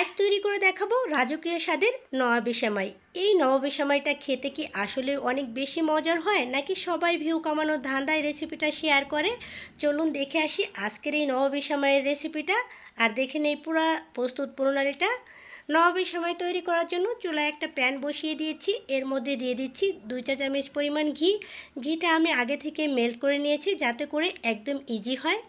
আজ তৈরি করে দেখাবো রাজকীয় স্বাদের নবাবী সেমাই এই নবাবী সেমাইটা খেতে কি আসলে অনেক বেশি মজার হয়, নাকি সবাই ভিউ কামানোর ধান্দায় রেসিপিটা শেয়ার করে? চলুন দেখে আসি আজকের এই নবাবী সেমাইয়ের রেসিপিটা আর দেখে নেই পুরা প্রস্তুত প্রণালীটা। নবাবী সেমাই তৈরি করার জন্য চুলায় একটা প্যান বসিয়ে দিয়েছি, এর মধ্যে দিয়ে দিচ্ছি দুই চা চামচ পরিমাণ ঘি। ঘিটা আমি আগে থেকে মেল্ট করে নিয়েছি, যাতে করে একদম ইজি হয়।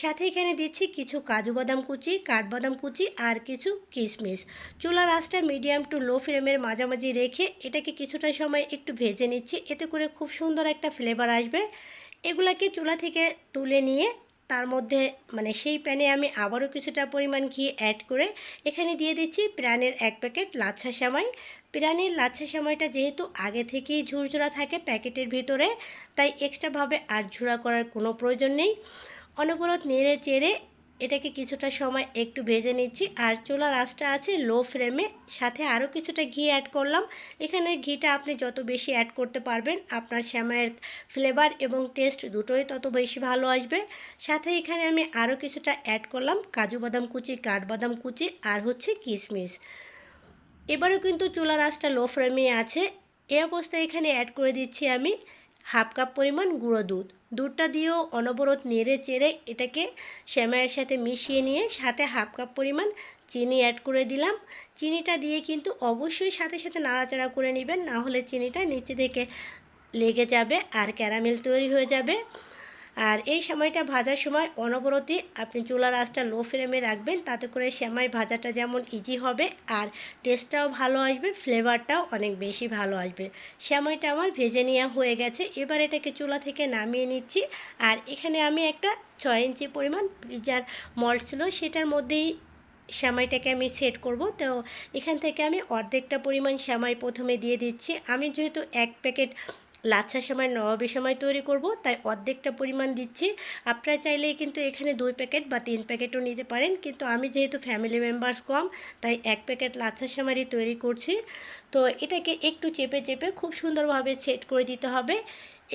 সাথে এখানে দিচ্ছি কিছু কাজু বাদাম কুচি কাঠবাদাম কুচি আর কিছু কিশমিশ। চুলার আঁচটা মিডিয়াম টু লো ফ্লেমের মাঝামাঝি রেখে এটাকে কিছুটা সময় একটু ভেজে নিচ্ছি। এতে করে খুব সুন্দর একটা ফ্লেভার আসবে। এগুলাকে চুলা থেকে তুলে নিয়ে তার মধ্যে মানে সেই প্যানে আমি আবারও কিছুটা পরিমাণ ঘি অ্যাড করে এখানে দিয়ে দিচ্ছি প্রাণের এক প্যাকেট লাচ্ছা সেমাই। প্রাণের লাচ্ছা সেমাইটা যেহেতু আগে থেকেই ঝুরঝুরা থাকে প্যাকেটের ভিতরে, তাই এক্সট্রাভাবে আর ঝুরা করার কোনো প্রয়োজন নেই। অনবরত নেড়ে চেড়ে এটাকে কিছুটা সময় একটু ভেজে নিচ্ছি। আর চুলার আঁচটা আছে লো ফ্লেমে সাথে আরও কিছুটা ঘি অ্যাড করলাম। এখানে ঘিটা আপনি যত বেশি অ্যাড করতে পারবেন, আপনার শ্যামাইয়ের ফ্লেভার এবং টেস্ট দুটোই তত বেশি ভালো আসবে। সাথে এখানে আমি আরও কিছুটা অ্যাড করলাম কাজু বাদাম কুচি, কাঠবাদাম কুচি আর হচ্ছে কিশমিশ। এবারেও কিন্তু চুলার আঁচটা লো ফ্লেমে আছে। এই অবস্থায় এখানে অ্যাড করে দিচ্ছি আমি হাফ কাপ পরিমাণ গুঁড়ো দুধ। দুধটা দিয়েও অনবরত নেড়ে চেড়ে এটাকে শ্যামাইয়ের সাথে মিশিয়ে নিয়ে সাথে হাফ কাপ পরিমাণ চিনি অ্যাড করে দিলাম। চিনিটা দিয়ে কিন্তু অবশ্যই সাথে সাথে নাড়াচাড়া করে নেবেন, না হলে চিনিটা নিচে থেকে লেগে যাবে আর ক্যারামেল তৈরি হয়ে যাবে। আর এই সময়টা ভাজার সময় অনবরতই আপনি চুলার আঁচটা লো ফ্লেমে রাখবেন, তাতে করে সেমাই ভাজাটা যেমন ইজি হবে আর টেস্টটাও ভালো আসবে ফ্লেভারটাও অনেক বেশি ভালো আসবে। সেমাইটা আমার ভেজে নেওয়া হয়ে গেছে, এবার এটাকে চুলা থেকে নামিয়ে নিচ্ছি। আর এখানে আমি একটা ছয় ইঞ্চি পরিমাণ পিজার মল্ট ছিল, সেটার মধ্যেই শ্যামাইটাকে আমি সেট করব। তো এখান থেকে আমি অর্ধেকটা পরিমাণ শ্যামাই প্রথমে দিয়ে দিচ্ছি। আমি যেহেতু এক প্যাকেট লাচ্ছা সময় নবাবী সময় তৈরি করব, তাই অর্ধেকটা পরিমাণ দিচ্ছি। আপনারা চাইলে কিন্তু এখানে দুই প্যাকেট বা তিন প্যাকেটও নিতে পারেন, কিন্তু আমি যেহেতু ফ্যামিলি মেম্বার্স কম, তাই এক প্যাকেট লাচ্ছা সামারি তৈরি করছি। তো এটাকে একটু চেপে চেপে খুব সুন্দরভাবে সেট করে দিতে হবে।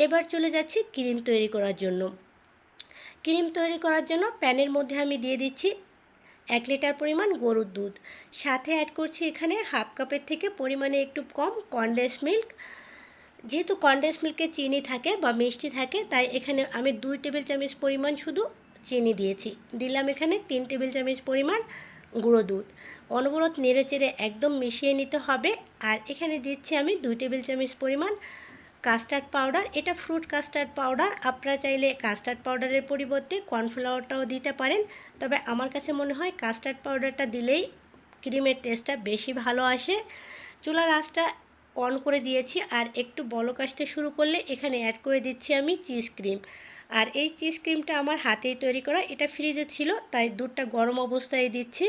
এবার চলে যাচ্ছি ক্রিম তৈরি করার জন্য। ক্রিম তৈরি করার জন্য প্যানের মধ্যে আমি দিয়ে দিচ্ছি এক লিটার পরিমাণ গরুর দুধ। সাথে অ্যাড করছি এখানে হাফ কাপের থেকে পরিমাণে একটু কম কনডেন্স মিল্ক যেহেতু কনডেন্স মিল্কে চিনি থাকে বা মিষ্টি থাকে, তাই এখানে আমি দুই টেবিল চামচ পরিমাণ শুধু চিনি দিয়েছি। দিলাম এখানে তিন টেবিল চামচ পরিমাণ গুঁড়ো দুধ। অনবরত নেড়ে চেড়ে একদম মিশিয়ে নিতে হবে। আর এখানে দিচ্ছি আমি দুই টেবিল চামচ পরিমাণ কাস্টার্ড পাউডার। এটা ফ্রুট কাস্টার্ড পাউডার। আপনারা চাইলে কাস্টার্ড পাউডারের পরিবর্তে কর্নফ্লাওয়ারটাও দিতে পারেন। তবে আমার কাছে মনে হয় কাস্টার্ড পাউডারটা দিলেই ক্রিমের টেস্টটা বেশি ভালো আসে। চুলার আঁচটা অন করে দিয়েছি আর একটু বলক আসতে শুরু করলে এখানে অ্যাড করে দিচ্ছি আমি চিজ ক্রিম আর এই চিজ ক্রিমটা আমার হাতেই তৈরি করা, এটা ফ্রিজে ছিল, তাই দুধটা গরম অবস্থায় দিচ্ছি।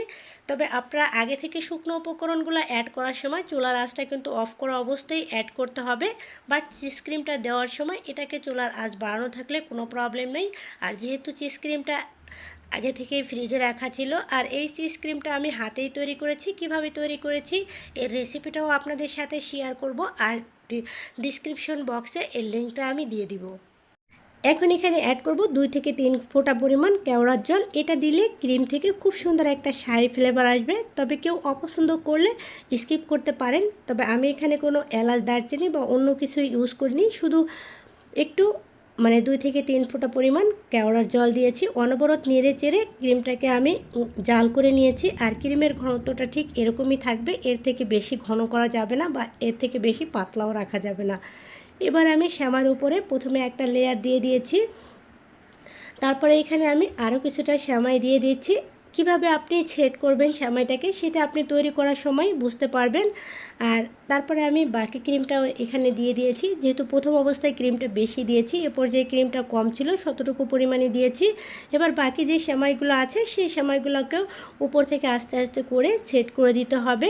তবে আপনারা আগে থেকে শুকনো উপকরণগুলো অ্যাড করার সময় চুলার আঁচটা কিন্তু অফ করা অবস্থায় অ্যাড করতে হবে। বাট চিজ ক্রিমটা দেওয়ার সময় এটাকে চুলার আঁচ বাড়ানো থাকলে কোনো প্রবলেম নেই। আর যেহেতু চিজ ক্রিমটা আগে থেকেই ফ্রিজে রাখা ছিল। আর এই চিজ ক্রিমটা আমি হাতেই তৈরি করেছি। কীভাবে তৈরি করেছি, এর রেসিপিটাও আপনাদের সাথে শেয়ার করব। আর ডিসক্রিপশন বক্সে এর লিঙ্কটা আমি দিয়ে দিব। এখন এখানে অ্যাড করব দুই থেকে তিন ফোঁটা পরিমাণ কেওড়ার জল। এটা দিলে ক্রিম থেকে খুব সুন্দর একটা শাড়ি ফ্লেভার আসবে। তবে কেউ অপছন্দ করলে স্কিপ করতে পারেন। তবে আমি এখানে কোনো এলাচ, দারচিনি বা অন্য কিছু ইউজ করিনি। শুধু একটু মানে দুই থেকে তিন ফোঁটা পরিমাণ কেওড়ার জল দিয়েছি। অনবরত নেড়ে চেড়ে ক্রিমটাকে আমি জাল করে নিয়েছি আর ক্রিমের ঘনত্বটা ঠিক এরকমই থাকবে। এর থেকে বেশি ঘন করা যাবে না বা এর থেকে বেশি পাতলাও রাখা যাবে না। এবার আমি শ্যামার উপরে প্রথমে একটা লেয়ার দিয়ে দিয়েছি। তারপরে এখানে আমি আরও কিছুটা শ্যামাই দিয়ে দিচ্ছি কীভাবে আপনি ছেট করবেন সেমাইটাকে সেটা আপনি তৈরি করার সময় বুঝতে পারবেন। আর তারপরে আমি বাকি ক্রিমটাও এখানে দিয়ে দিয়েছি। যেহেতু প্রথম অবস্থায় ক্রিমটা বেশি দিয়েছি এরপর যে ক্রিমটা কম ছিল শতটুকু পরিমাণে দিয়েছি। এবার বাকি যে সেমাইগুলো আছে, সেই সেমাইগুলোকেও উপর থেকে আস্তে আস্তে করে সেট করে দিতে হবে।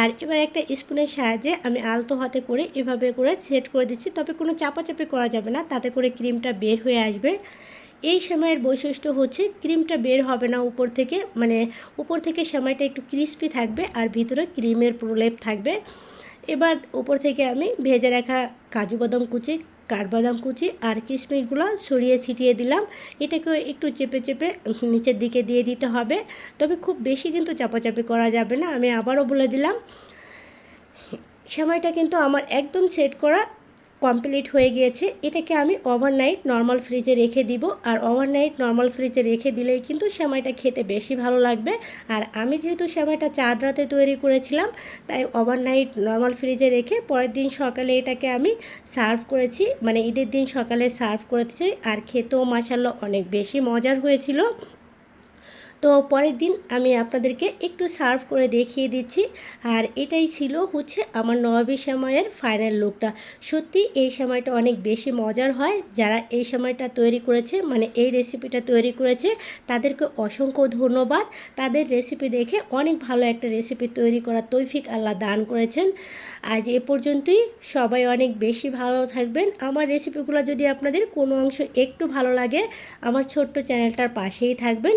আর এবার একটা স্পুনের সাহায্যে আমি আলতো হাতে করে এভাবে করে সেট করে দিচ্ছি, তবে কোনো চাপাচাপি করা যাবে না, তাতে করে ক্রিমটা বের হয়ে আসবে। এই সেমাইয়ের বৈশিষ্ট্য হচ্ছে ক্রিমটা বের হবে না উপর থেকে মানে উপর থেকে সেমাইটা একটু ক্রিস্পি থাকবে আর ভিতরে ক্রিমের প্রলেপ থাকবে। এবার উপর থেকে আমি ভেজে রাখা কাজু বাদাম কুচি, কাঠবাদাম কুচি আর কিশমিশগুলো ছড়িয়ে ছিটিয়ে দিলাম। এটাকে একটু চেপে চেপে নিচের দিকে দিয়ে দিতে হবে। তবে খুব বেশি কিন্তু চাপাচাপি করা যাবে না, আমি আবারও বলে দিলাম। সময়টা কিন্তু আমার একদম সেট করা কমপ্লিট হয়ে গিয়েছে, এটাকে আমি ওভারনাইট নর্মাল ফ্রিজে রেখে দিব। আর ওভারনাইট নর্মাল ফ্রিজে রেখে দিলেই কিন্তু সেমাইটা খেতে বেশি ভালো লাগবে। আর আমি যেহেতু সেমাইটা চার রাতে তৈরি করেছিলাম, তাই ওভারনাইট নর্মাল ফ্রিজে রেখে পরের দিন সকালে এটাকে আমি সার্ভ করেছি। মানে ঈদের দিন সকালে সার্ভ করেছি। আর খেতেও মাসাল্লাহ অনেক বেশি মজার হয়েছিল। তো পরের দিন আমি আপনাদেরকে একটু সার্ভ করে দেখিয়ে দিচ্ছি। আর এটাই ছিল হচ্ছে আমার নবাবী সময়ের ফাইনাল লুকটা সত্যি এই সময়টা অনেক বেশি মজার হয়। যারা এই সময়টা তৈরি করেছে মানে এই রেসিপিটা তৈরি করেছে, তাদেরকে অসংখ্য ধন্যবাদ। তাদের রেসিপি দেখে অনেক ভালো একটা রেসিপি তৈরি করা তৈফিক আল্লাহ দান করেছেন। আজ এ পর্যন্তই। সবাই অনেক বেশি ভালো থাকবেন। আমার রেসিপিগুলো যদি আপনাদের কোনো অংশ একটু ভালো লাগে, আমার ছোট্ট চ্যানেলটার পাশেই থাকবেন।